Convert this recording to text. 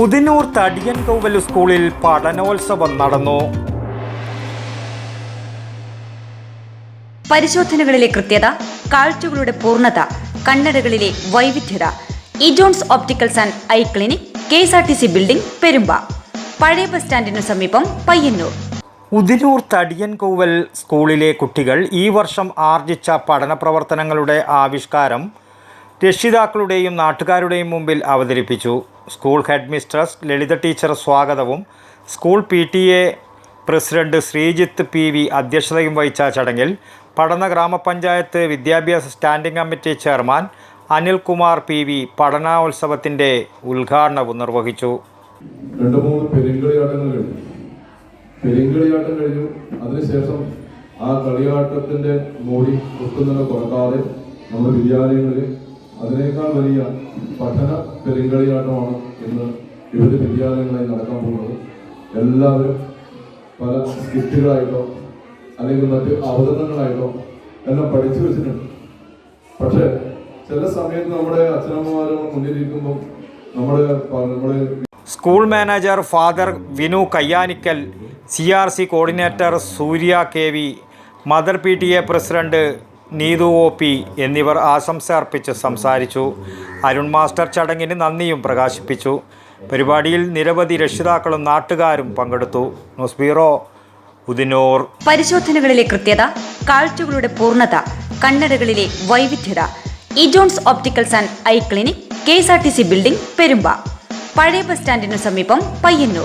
ഉദിനൂർ തടിയൻകോവൽ സ്കൂളിൽ പഠനോത്സവം നടന്നു. പരിശോധനകളിലെ കൃത്യത കാഴ്ചകളുടെ പൂർണത കണ്ണടകളിലെ വൈവിധ്യത. ഇജോൺസ് opticals and eye clinic K S R T C building Perumba. പഴയ ബസ് സ്റ്റാൻഡിനു സമീപം പയ്യന്നൂർ. ഉദിനൂർ തടിയൻകോവൽ സ്കൂളിലെ കുട്ടികൾ ഈ വർഷം ആർജിച്ച പഠന പ്രവർത്തനങ്ങളുടെ ആവിഷ്കാരം രക്ഷിതാക്കളുടെയും നാട്ടുകാരുടെയും മുമ്പിൽ അവതരിപ്പിച്ചു. School head mistress Lalitha teacher സ്വാഗതവും. School P T A president Sreejith P V അധ്യക്ഷതയും വഹിച്ച ചടങ്ങിൽ പഠന ഗ്രാമപഞ്ചായത്ത് വിദ്യാഭ്യാസ standing committee chairman Anilkumar P V പഠനോത്സവത്തിന്റെ ഉദ്ഘാടനവും നിർവഹിച്ചു. രണ്ട് മൂന്ന് പെരുങ്കളിയാട്ടങ്ങൾ കഴിഞ്ഞു. പെരുങ്കളിയാട്ടം കഴിഞ്ഞു. അതിനുശേഷം ആ കളിയാട്ടത്തിന്റെ മോടി കുറക്കാതെ നമ്മുടെ വിദ്യാലയങ്ങളിൽ അതിനേക്കാൾ വലിയ പഠന പെരുങ്കളിയാട്ടമാണ് ഇന്ന് വിവിധ വിദ്യാലയങ്ങളിൽ നടക്കാൻ പോകുന്നത്. എല്ലാവരും പല സ്കിറ്റുകളായിട്ടോ അല്ലെങ്കിൽ മറ്റ് അവതരണങ്ങളായിട്ടോ എല്ലാം പഠിച്ചു വെച്ചിട്ടുണ്ട്. പക്ഷേ ചില സമയത്ത് നമ്മുടെ അച്ഛനമ്മമാരും മുന്നിലിരിക്കുമ്പോൾ നമ്മുടെ നമ്മുടെ school manager father Vinu Kayyanikkal C R C coordinator Surya K V mother P T A president Neethu O P എന്നിവർ ആശംസ അർപ്പിച്ച് സംസാരിച്ചു. അരുൺ മാസ്റ്റർ ചടങ്ങിന് നന്ദിയും പ്രകാശിപ്പിച്ചു. പരിപാടിയിൽ നിരവധി രക്ഷിതാക്കളും നാട്ടുകാരും പങ്കെടുത്തു. News bureau Udinur. പരിശോധനകളിലെ കൃത്യത കാഴ്ചകളുടെ പൂർണത കണ്ണടകളിലെ വൈവിധ്യത. ഇജോൺസ് opticals and eye clinic K S R T C building Perumba. പഴയ ബസ് സ്റ്റാൻഡിനു സമീപം പയ്യന്നൂർ.